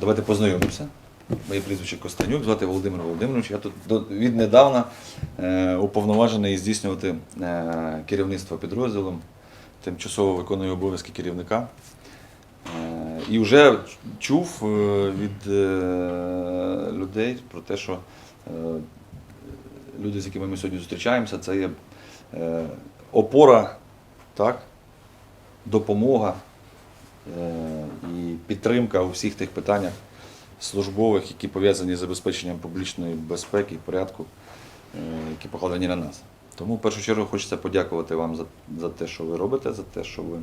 Давайте познайомимося. Моє прізвище Костанюк, звати Володимир Володимирович. Я тут віднедавна е, уповноважений здійснювати е, керівництво підрозділом, тимчасово виконую обов'язки керівника. Е, і вже чув від людей про те, що люди, з якими ми сьогодні зустрічаємося, це є опора, так, допомога і підтримка у всіх тих питаннях службових, які пов'язані з забезпеченням публічної безпеки і порядку, е, які покладені на нас. Тому в першу чергу хочеться подякувати вам за, за те, що ви робите, за те, що ви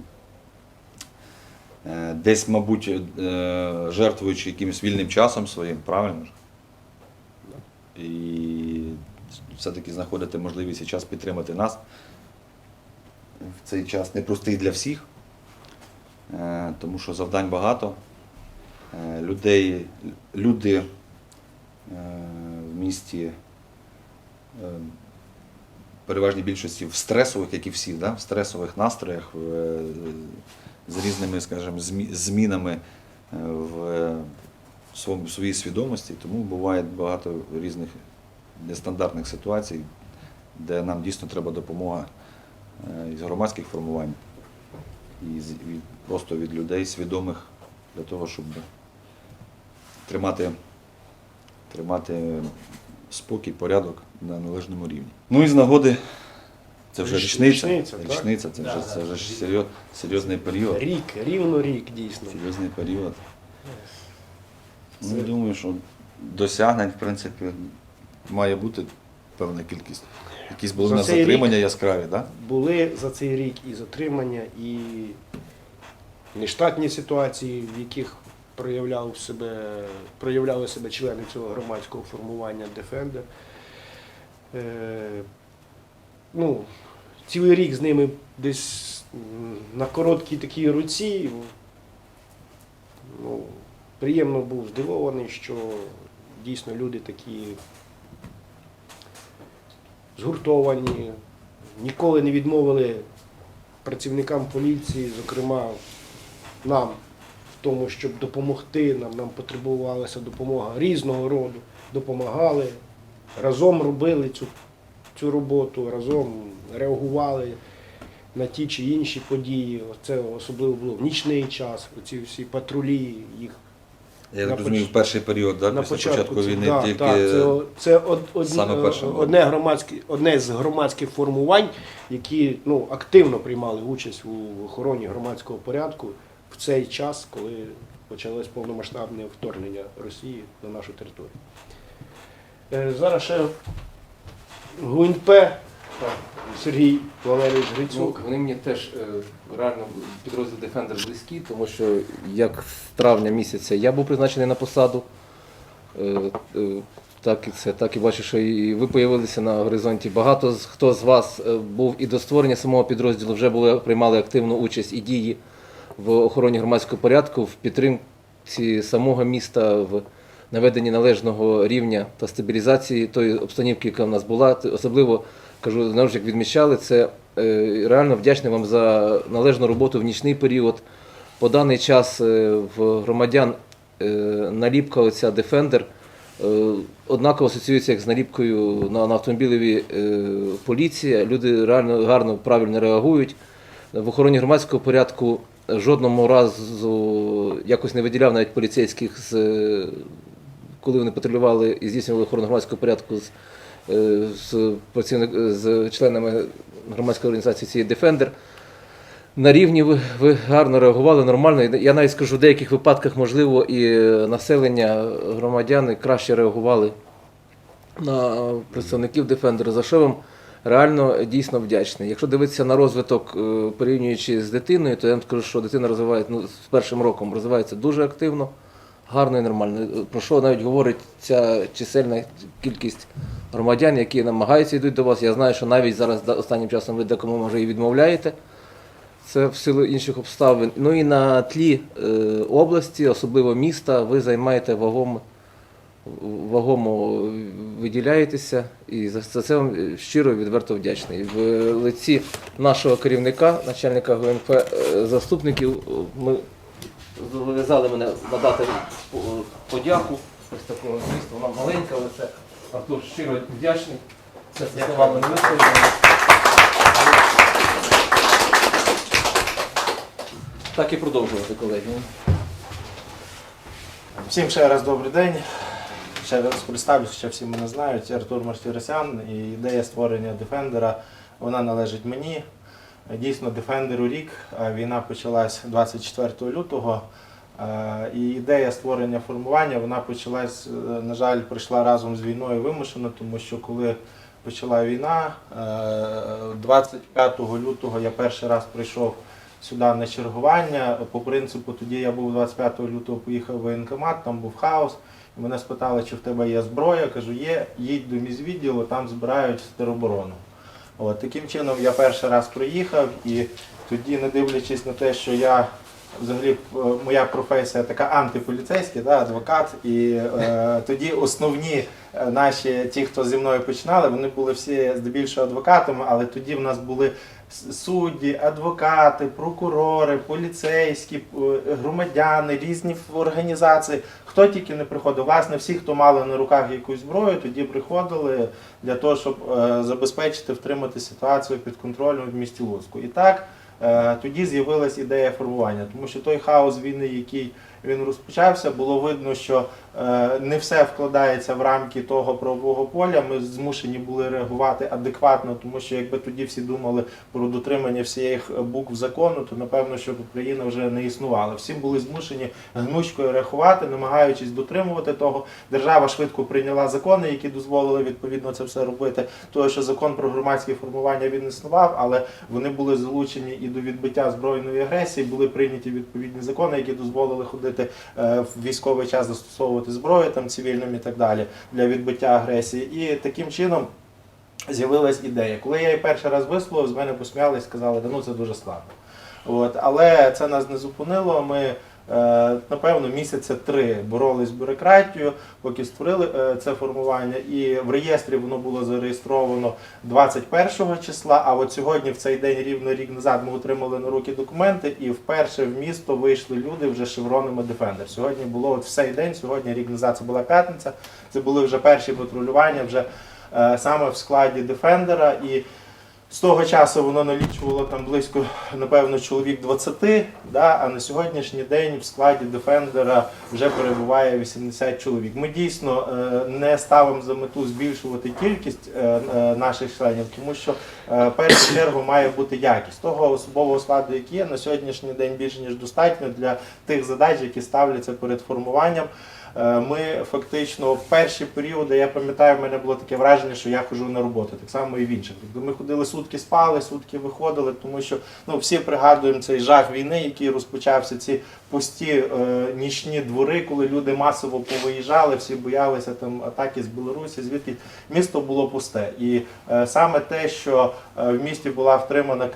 е, десь, мабуть, е, жертвуючи якимось вільним часом своїм, правильно? І все-таки знаходите можливість і час підтримати нас в цей час непростий для всіх, е, тому що завдань багато. Е, Людей, люди е, в місті е, переважній більшості в стресових, як і всі, да? в стресових настроях, е, з різними, скажімо, змінами е, в своїй свідомості, тому буває багато різних нестандартних ситуацій, де нам дійсно треба допомога е, із громадських формувань, і від, просто від людей свідомих для того, щоб тримати, тримати спокій, порядок на належному рівні. Ну і з нагоди, це вже Річ- річниця. річниця, річниця це вже, це вже серйоз, серйозний період. Рік, рівно рік, дійсно. Серйозний період. Ну, Це- я думаю, що досягнень, в принципі, має бути певна кількість. Якісь були За рік- затримання яскраві, так? Були за цей рік і затримання, і нештатні ситуації, в яких проявляв себе, проявляли себе члени цього громадського формування Defender. Е, ну, цілий рік з ними десь на короткій такій руці. Ну, приємно був здивований, що дійсно люди такі згуртовані, ніколи не відмовили працівникам поліції, зокрема нам, в тому, щоб допомогти нам, нам потребувалася допомога різного роду, допомагали, разом робили цю, цю роботу, разом реагували на ті чи інші події. Це особливо було в нічний час, оці всі патрулі, їх Я так розумію, в перший період, так, на після початку війни да, тільки. да, це, це од, од, саме перше одне, громадське, одне з громадських формувань, які ну, активно приймали участь у охороні громадського порядку в цей час, коли почалось повномасштабне вторгнення Росії на нашу територію. Е, Зараз ще ГУНП Сергій Валерійович Ну, вони мені теж е, реально підрозділ Defender близькі, тому що як з травня місяця я був призначений на посаду, е, е, так і це, так і бачу, що і ви появилися на горизонті. Багато хто з вас був і до створення самого підрозділу вже були приймали активну участь і дії в охороні громадського порядку, в підтримці самого міста в наведенні належного рівня та стабілізації тої обстановки, яка в нас була. Особливо кажу, знову ж як відмічали, це е, реально вдячний вам за належну роботу в нічний період. По даний час е, в громадян е, наліпка оця Defender однаково асоціюється як з наліпкою на, автомобілеві поліція. Люди реально гарно правильно реагують. В охороні громадського порядку жодному разу якось не виділяв навіть поліцейських, коли вони патрулювали і здійснювали охорону громадського порядку з, з, працівник, з членами громадської організації цієї Defender. На рівні ви, ви гарно реагували, нормально. Я навіть скажу, в деяких випадках, можливо, і населення, громадяни краще реагували на представників Defender, за вам реально дійсно вдячний. Якщо дивитися на розвиток, е, порівнюючи з дитиною, то я вам скажу, що дитина розвивається ну, з першим роком розвивається дуже активно, гарно і нормально. Про що навіть говорить ця чисельна кількість громадян, які намагаються йдуть до вас. Я знаю, що навіть зараз останнім часом ви декому може і відмовляєте. Це в силу інших обставин. Ну і на тлі е, області, особливо міста, ви займаєте вагому, вагому виділяєтеся. І за це вам щиро і відверто вдячний. В лиці нашого керівника, начальника ГУНП, е, заступників, ми зобов'язали мене надати подяку. Ось такого змісту. Вона маленька, але це Артур щиро вдячний. Це все словами не висловлено. Так і продовжувати, колеги. Всім ще раз добрий день. Ще раз представлюся, ще всі мене знають. Артур Мартіросян і ідея створення Defender, вона належить мені. Дійсно, Defender рік. Війна почалась 24 лютого. Е, І ідея створення формування вона почалась, е, на жаль, прийшла разом з війною вимушено, тому що коли почала війна, е, 25 лютого я перший раз прийшов сюди на чергування. По принципу, тоді я був 25 лютого, поїхав в воєнкомат, там був хаос. Мене спитали, чи в тебе є зброя. Кажу, є, їдь до міськвідділу, там збирають тероборону. От, таким чином я перший раз приїхав і тоді, не дивлячись на те, що я взагалі е, моя професія така антиполіцейська, да, адвокат, і е, тоді основні наші, ті, хто зі мною починали, вони були всі здебільшого адвокатами, але тоді в нас були судді, адвокати, прокурори, поліцейські, е, громадяни, різні організації. Хто тільки не приходив, власне, всі, хто мали на руках якусь зброю, тоді приходили для того, щоб е, забезпечити втримати ситуацію під контролем в місті Луцьку. І так е, тоді з'явилась ідея формування, тому що той хаос війни, який він розпочався, було видно, що е, не все вкладається в рамки того правового поля. Ми змушені були реагувати адекватно, тому що якби тоді всі думали про дотримання всіх букв закону, то напевно, що Україна вже не існувала. Всі були змушені гнучкою реагувати, намагаючись дотримувати того. Держава швидко прийняла закони, які дозволили відповідно це все робити. Тому що закон про громадські формування він існував, але вони були залучені і до відбиття збройної агресії. Були прийняті відповідні закони, які дозволили ходити е, в військовий час застосовувати зброю там цивільним і так далі для відбиття агресії. І таким чином. З'явилась ідея. Коли я її перший раз висловив, з мене посміялись, сказали, да ну це дуже складно. От, але це нас не зупинило. Ми напевно місяця три боролись з бюрократією, поки створили е, це формування. І в реєстрі воно було зареєстровано 21 числа. А от сьогодні, в цей день, рівно рік назад, ми отримали на руки документи, і вперше в місто вийшли люди вже шевронами Defender. Сьогодні було от цей день, сьогодні рік назад це була п'ятниця. Це були вже перші патрулювання вже е, саме в складі Defender. І з того часу воно налічувало там близько, напевно, чоловік 20, да, а на сьогоднішній день в складі Defender вже перебуває 80 чоловік. Ми дійсно е, не ставимо за мету збільшувати кількість е, е, наших членів, тому що в першу чергу має бути якість того особового складу, який є на сьогоднішній день більше ніж достатньо для тих задач, які ставляться перед формуванням. Е, Ми фактично в перші періоди, я пам'ятаю, в мене було таке враження, що я хожу на роботу, так само і в інших. Тобто ми ходили сутки спали, сутки виходили, тому що ну, всі пригадуємо цей жах війни, який розпочався, ці пусті е, нічні двори, коли люди масово повиїжджали, всі боялися там атаки з Білорусі, звідки місто було пусте. І е, саме те, що е, в місті була втримана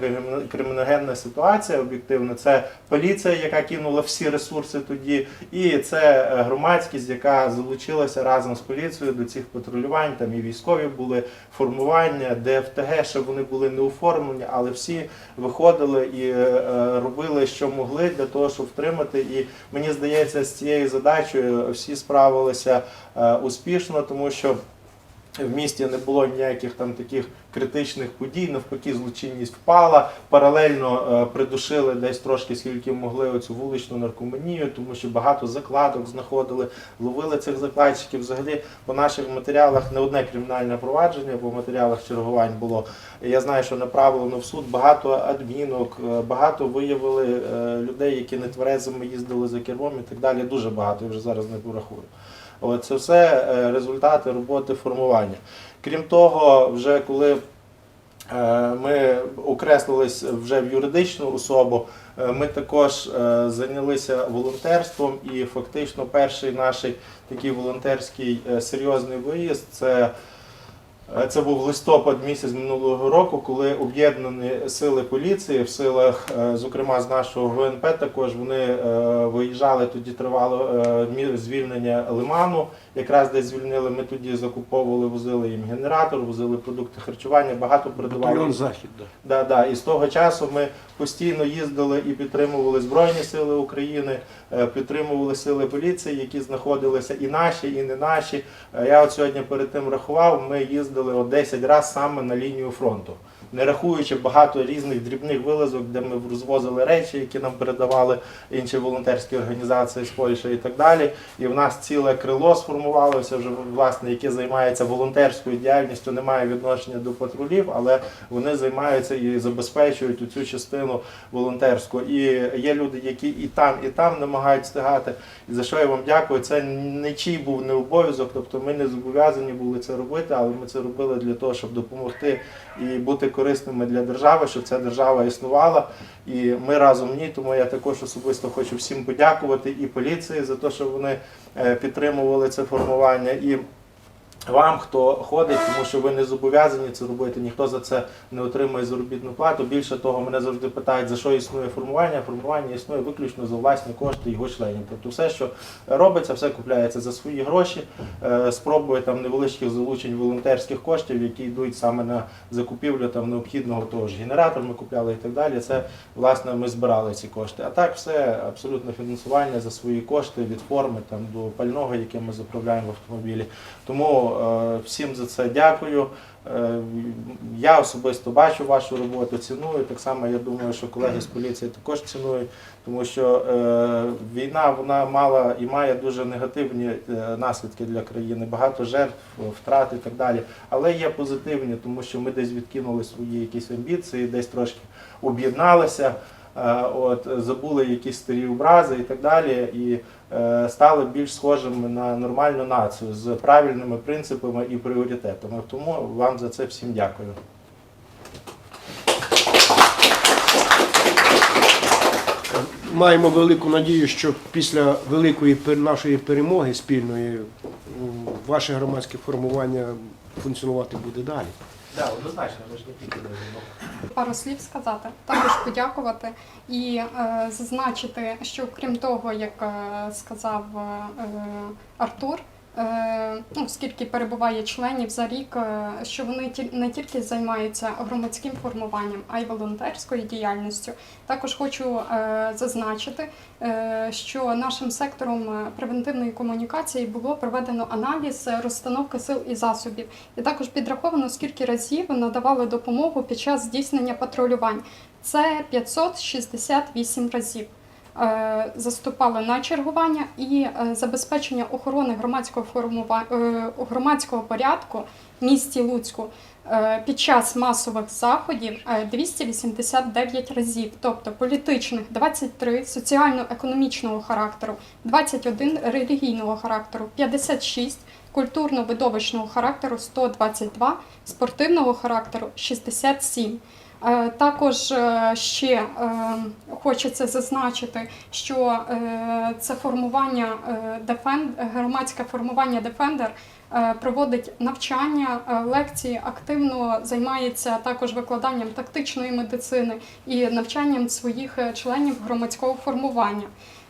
криміногенна ситуація, об'єктивно, це поліція, яка кинула всі ресурси тоді, і це е, громадськість, яка залучилася разом з поліцією до цих патрулювань. Там і військові були формування, ДФТГ, ще вони були не оформлені, але всі виходили і е, е, робили, що могли для того, щоб втримати. І мені здається, з цією задачею всі справилися е, успішно, тому що. В місті не було ніяких там таких критичних подій, навпаки, злочинність впала. Паралельно е, придушили десь трошки, скільки могли оцю вуличну наркоманію, тому що багато закладок знаходили, ловили цих закладчиків. Взагалі по наших матеріалах не одне кримінальне провадження, по матеріалах чергувань було. Я знаю, що направлено в суд багато адмінок, е, багато виявили е, людей, які нетверезими їздили за кермом і так далі. Дуже багато, я вже зараз не порахую. Це все е, результати роботи формування. Крім того, вже коли е, ми окреслились вже в юридичну особу, е, ми також зайнялися волонтерством і фактично перший наш такий волонтерський серйозний виїзд це Це був листопад місяць минулого року, коли об'єднані сили поліції в силах, е, зокрема з нашого ГНП, також вони е, виїжджали. Тоді тривало е, звільнення лиману. Якраз десь звільнили. Ми тоді закуповували, возили їм генератор, возили продукти харчування. Багато передавали захід. Да. Да. І з того часу ми постійно їздили і підтримували Збройні Сили України, підтримували сили поліції, які знаходилися і наші, і не наші. Я от сьогодні перед тим рахував, ми їздили от 10 разів саме на лінію фронту. Не рахуючи багато різних дрібних вилазок, де ми розвозили речі, які нам передавали інші волонтерські організації з Польщі і так далі. І в нас ціле крило сформувалося вже власне, яке займається волонтерською діяльністю, не має відношення до патрулів, але вони займаються і забезпечують цю частину волонтерську. І є люди, які і там, і там намагають встигати. І за що я вам дякую. Це нічий був не обов'язок, тобто ми не зобов'язані були це робити, але ми це робили для того, щоб допомогти і бути корисними для держави, щоб ця держава існувала. І ми разом ні. Тому я також особисто хочу всім подякувати і поліції за те, що вони е, підтримували це формування. І вам, хто ходить, тому що ви не зобов'язані це робити, ніхто за це не отримує заробітну плату. Більше того, мене завжди питають, за що існує формування. Формування існує виключно за власні кошти його членів. Тобто все, що робиться, все купляється за свої гроші. Е, Спробує там невеличких залучень волонтерських коштів, які йдуть саме на закупівлю там необхідного того ж генератор. Ми купляли і так далі. Це власне ми збирали ці кошти. А так все абсолютно фінансування за свої кошти від форми там до пального, яке ми заправляємо в автомобілі. Тому е, всім за це дякую. Е, Я особисто бачу вашу роботу, ціную. Так само я думаю, що колеги з поліції також цінують, тому що е, війна вона мала і має дуже негативні наслідки для країни, багато жертв, втрат і так далі. Але є позитивні, тому що ми десь відкинули свої якісь амбіції, десь трошки об'єдналися. Е, От забули якісь старі образи і так далі, і е, стали більш схожими на нормальну націю з правильними принципами і пріоритетами. Тому вам за це всім дякую. Маємо велику надію, що після великої нашої перемоги спільної ваше громадське формування функціонувати буде далі. Так, однозначно, ми пару слів сказати, також подякувати і е, зазначити, що крім того, як е, сказав е, Артур, е, ну, скільки перебуває членів за рік, е, що вони не тільки займаються громадським формуванням, а й волонтерською діяльністю. Також хочу е, зазначити, е, що нашим сектором е, превентивної комунікації було проведено аналіз е, розстановки сил і засобів. І також підраховано, скільки разів надавали допомогу під час здійснення патрулювань. Це 568 разів. Е, Заступали на чергування і е, забезпечення охорони громадського формува... е, громадського порядку в місті Луцьку під час масових заходів е, 289 разів, тобто політичних 23, соціально-економічного характеру 21, релігійного характеру 56, культурно-видовищного характеру 122, спортивного характеру 67. Е, Також е, ще е, хочеться зазначити, що це формування громадське формування Defender проводить навчання, лекції, активно займається також викладанням тактичної медицини і навчанням своїх членів громадського формування.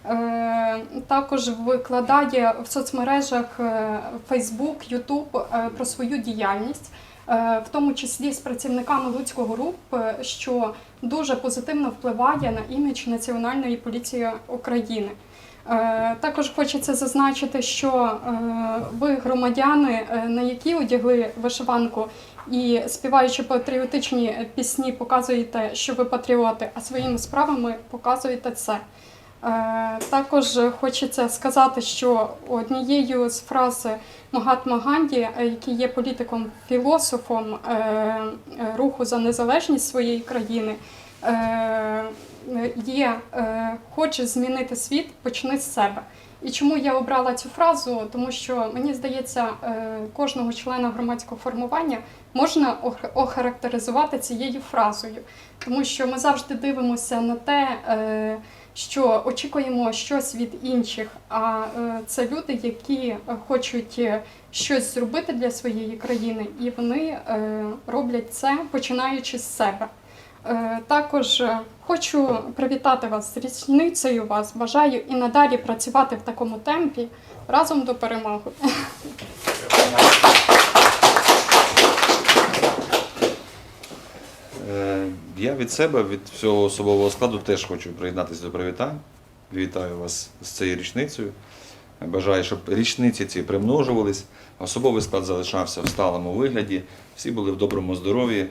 Е, Також викладає в соцмережах е, Facebook, YouTube е, про свою діяльність, в тому числі з працівниками Луцького РУП, е, що дуже позитивно впливає на імідж Національної поліції України. Також хочеться зазначити, що ви громадяни, на які одягли вишиванку і співаючи патріотичні пісні, показуєте, що ви патріоти, а своїми справами показуєте це. Е, Також хочеться сказати, що однією з фраз Магатма Ганді, е, який є політиком-філософом е, е, руху за незалежність своєї країни, є е, хочеш змінити світ, почни з себе. І чому я обрала цю фразу? Тому що мені здається, кожного члена громадського формування можна охарактеризувати цією фразою, тому що ми завжди дивимося на те, що очікуємо щось від інших. А е, це люди, які хочуть е, щось зробити для своєї країни, і вони е, роблять це починаючи з себе. Також хочу привітати вас з річницею вас. Бажаю і надалі працювати в такому темпі разом до перемоги. Я від себе, від всього особового складу теж хочу приєднатися до привітань. Вітаю вас з цією річницею. Бажаю, щоб річниці ці примножувались, особовий склад залишався в сталому вигляді, всі були в доброму здоров'ї,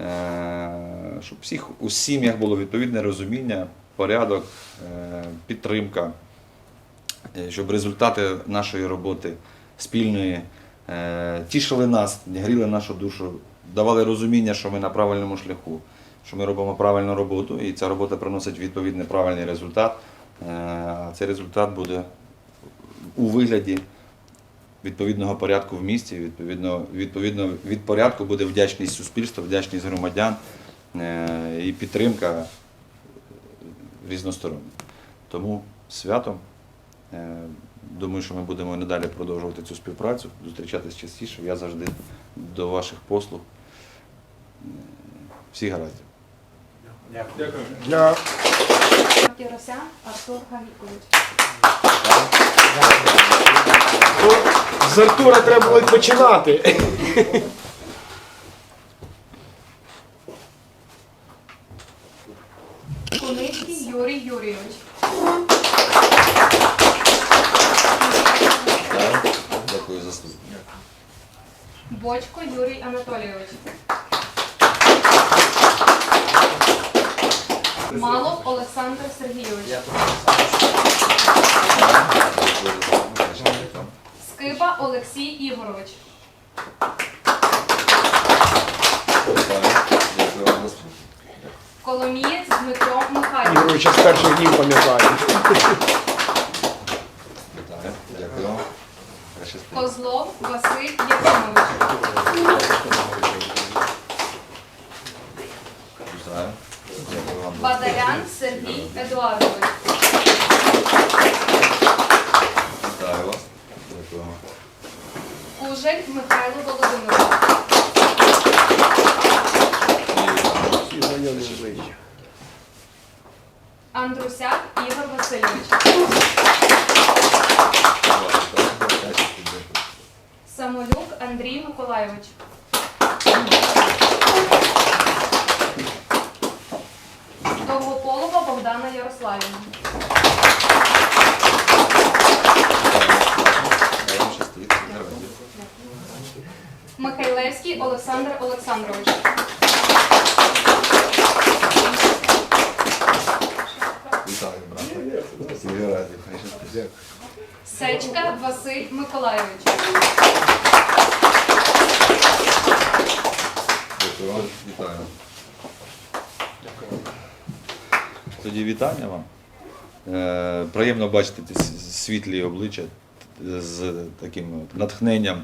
е, щоб всіх у сім'ях було відповідне розуміння, порядок, е, підтримка, е, щоб результати нашої роботи спільної тішили нас, гріли нашу душу, давали розуміння, що ми на правильному шляху, що ми робимо правильну роботу, і ця робота приносить відповідний правильний результат. Е, А цей результат буде у вигляді відповідного порядку в місті, відповідно, відповідно від порядку буде вдячність суспільства, вдячність громадян е, і підтримка різностороння. Тому святом. Е, Думаю, що ми будемо надалі продовжувати цю співпрацю, зустрічатись частіше. Я завжди до ваших послуг. Всі гаразд. Піросян Артур Гавікович. з Артура треба було починати. Куницький Юрій Юрійович. Дякую за службу. Бочко Юрій Анатолійович. Малов Олександр Сергійович. Скиба Олексій Ігорович. Коломієць Дмитро Михайлович. Ігоровича з перших днів пам'ятаю. Козлов Василь Єфимович. Бадарян Сергій Едуардович. Вітаю вас. Дякую. Кужель Михайло Володимирович. Андрусяк Ігор Васильович. Самолюк Андрій Миколайович. Довгополова Богдана Ярославівна. Михайлевський Олександр Олександрович. Сечка Василь Миколайович. Дякую вам. Вітаю. Тоді вітання вам. Е, Приємно бачити с- світлі обличчя з таким натхненням.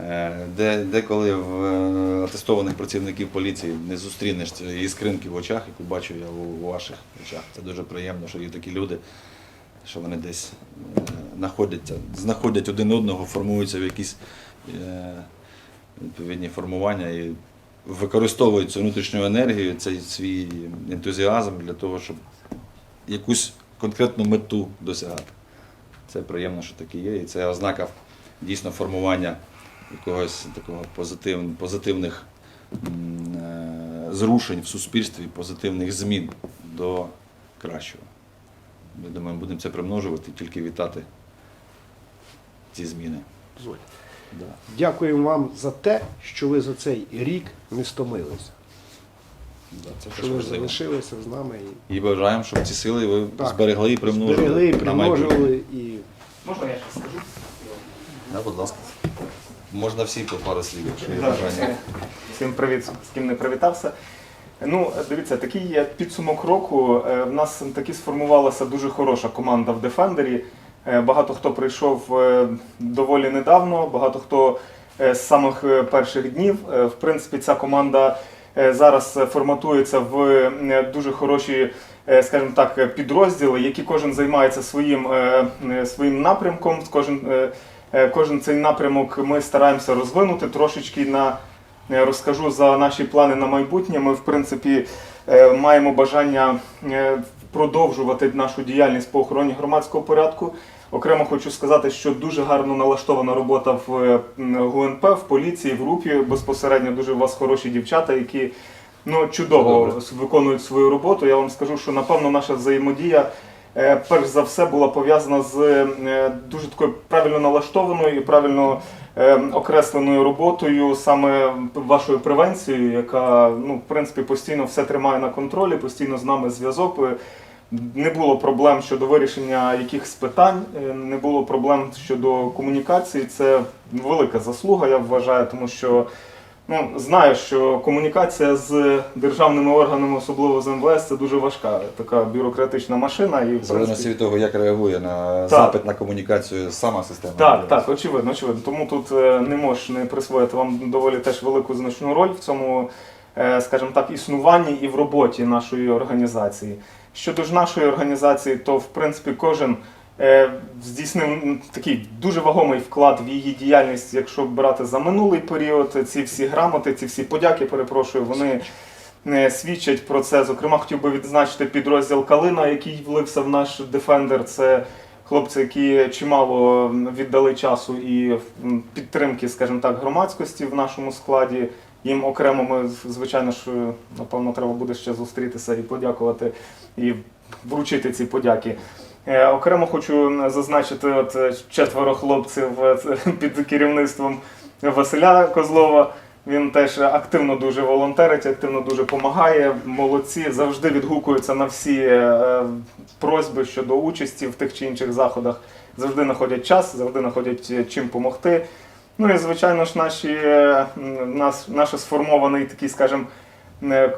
Е, Де, деколи в е, атестованих працівників поліції не зустрінеш цієї іскринки в очах, яку бачу я у, ваших очах. Це дуже приємно, що є такі люди, що вони десь знаходяться, знаходять один одного, формуються в якісь відповідні формування і використовують цю внутрішню енергію, цей свій ентузіазм для того, щоб якусь конкретну мету досягати. Це приємно, що таке є, і це ознака дійсно формування якогось такого позитив, позитивних е, зрушень в суспільстві, позитивних змін до кращого. Я думаю, будемо це примножувати, тільки вітати ці зміни. Дякуємо вам за те, що ви за цей рік не стомилися. Да, це Що ви важливо. залишилися з нами і І бажаємо, щоб ці сили ви Так. зберегли і примножили. зберегли, і на майбутнє. примножували. І Можна я щось скажу? Да, будь ласка. Можна всі по пару слів, якщо є бажання. Всім привіт, з ким не привітався. Ну, дивіться, такий є підсумок року. Е, В нас таки сформувалася дуже хороша команда в Defender. Е, Багато хто прийшов е, доволі недавно, багато хто е, з самих перших днів. В принципі, ця команда зараз форматується в дуже хороші скажімо так, підрозділи, які кожен займається своїм, своїм напрямком. Кожен, кожен цей напрямок ми стараємося розвинути трошечки на розкажу за наші плани на майбутнє. Ми, в принципі, маємо бажання продовжувати нашу діяльність по охороні громадського порядку. Окремо хочу сказати, що дуже гарно налаштована робота в е, ГУНП, в поліції, в групі. Безпосередньо дуже у вас хороші дівчата, які ну, чудово Добре. виконують свою роботу. Я вам скажу, що напевно наша взаємодія. е, Перш за все була пов'язана з е, дуже такою правильно налаштованою і правильно окресленою роботою, саме вашою превенцією, яка ну, в принципі постійно все тримає на контролі, постійно з нами зв'язок. Не було проблем щодо вирішення якихось питань, е, не було проблем щодо комунікації. Це велика заслуга, я вважаю, тому що ну, знаю, що комунікація з державними органами, особливо з МВС, це дуже важка, така бюрократична машина. І, в принципі, від того, як реагує на Так. запит на комунікацію сама система. Так, так, очевидно, очевидно. Тому тут е, не можеш не присвоїти вам доволі теж велику значну роль в цьому, е, скажімо так, існуванні і в роботі нашої організації. Щодо ж нашої організації, то в принципі кожен е, здійснив такий дуже вагомий вклад в її діяльність, якщо брати за минулий період. Ці всі грамоти, ці всі подяки, перепрошую, вони не свідчать про це. Зокрема, хотів би відзначити підрозділ Калина, який влився в наш Defender. Це хлопці, які чимало віддали часу і підтримки, скажімо так, громадськості в нашому складі. Їм окремо ми, звичайно ж, напевно, треба буде ще зустрітися і подякувати, і вручити ці подяки. Е, Окремо хочу зазначити от е, четверо хлопців е, під керівництвом Василя Козлова. Він теж активно дуже волонтерить, активно дуже допомагає. Молодці завжди відгукуються на всі просьби щодо участі в тих чи інших заходах. Завжди знаходять час, завжди знаходять чим допомогти. Ну і звичайно ж, наші нас, наш сформований такий, скажімо, е,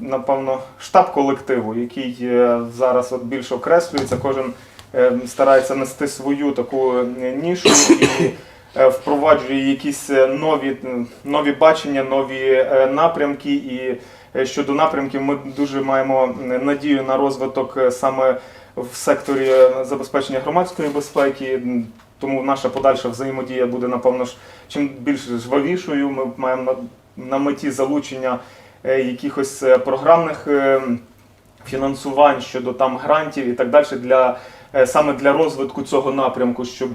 напевно, штаб колективу, який е, зараз от більш окреслюється. Кожен е, старається нести свою таку нішу і впроваджує якісь нові, нові бачення, нові напрямки. І щодо напрямків ми дуже маємо надію на розвиток саме в секторі забезпечення громадської безпеки. Тому наша подальша взаємодія буде, напевно ж, чим більш жвавішою. Ми маємо на, меті залучення е, якихось е, програмних е, фінансувань щодо там грантів і так далі для саме для розвитку цього напрямку, щоб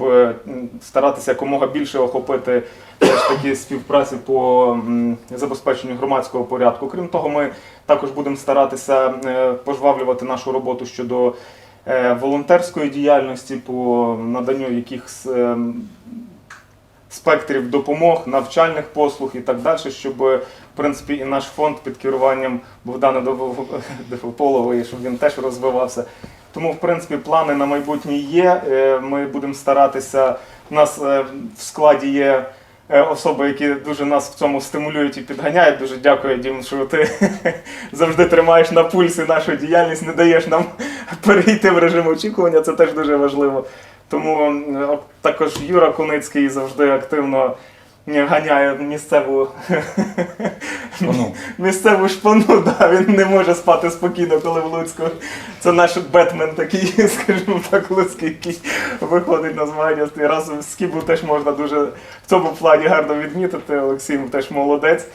старатися якомога більше охопити такі співпраці по забезпеченню громадського порядку. Крім того, ми також будемо старатися пожвавлювати нашу роботу щодо волонтерської діяльності по наданню якихось е, спектрів допомог, навчальних послуг і так далі, щоб е, в принципі і наш фонд під керуванням Богдана Дов- Девополової, щоб він теж розвивався. Тому, в принципі, плани на майбутнє є. Е, Ми будемо старатися. У нас е, в складі є е, особи, які дуже нас в цьому стимулюють і підганяють. Дуже дякую, Дім, що ти завжди тримаєш на пульсі нашу діяльність, не даєш нам перейти в режим очікування. Це теж дуже важливо. Тому е, також Юра Куницький завжди активно е, ганяє місцеву Ну, місцеву шпану, да, він не може спати спокійно, коли в Луцьку. Це наш Бетмен такий, скажімо так, Луцький, який виходить на змагання. Разом з Кібу теж можна дуже в цьому плані гарно відмітити. Олексій теж молодець.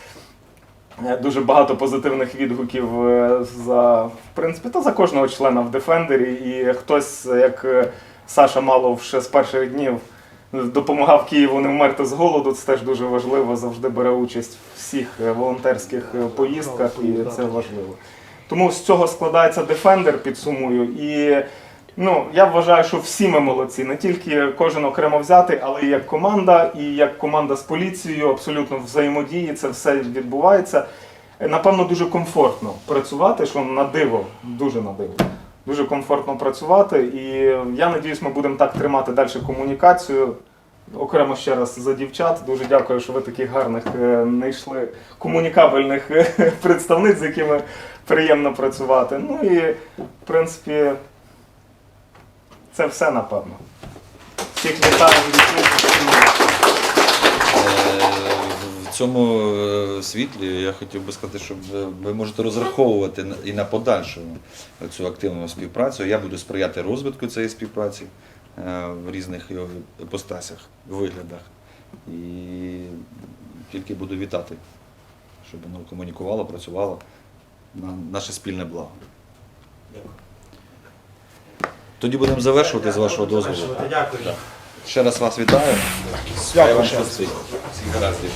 Е, Дуже багато позитивних відгуків е, за в принципі та за кожного члена в Defender. І хтось, як е, Саша Малов, ще з перших днів допомагав Києву не вмерти з голоду. Це теж дуже важливо. Завжди бере участь в всіх е, волонтерських е, поїздках, і це важливо. Тому з цього складається Defender, підсумую. І ну, я вважаю, що всі ми молодці, не тільки кожен окремо взятий, але і як команда, і як команда з поліцією, абсолютно взаємодії це все відбувається. Напевно, дуже комфортно працювати, що на диво, дуже на диво. Дуже комфортно працювати, і я надіюсь, ми будемо так тримати далі комунікацію. Окремо ще раз за дівчат. Дуже дякую, що ви таких гарних е, знайшли комунікабельних е, представниць, з якими приємно працювати. Ну і в принципі, це все напевно. Всіх вітаю цьому е, світлі я хотів би сказати, що ви- можете розраховувати і на подальшу цю активну співпрацю. Я буду сприяти розвитку цієї співпраці е, в різних його іпостасях, виглядах. І тільки буду вітати, щоб воно комунікувало, працювало на наше спільне благо. Тоді будемо завершувати з вашого дозволу. Дякую. Ще раз вас вітаю. Свято. Всіх гараздів.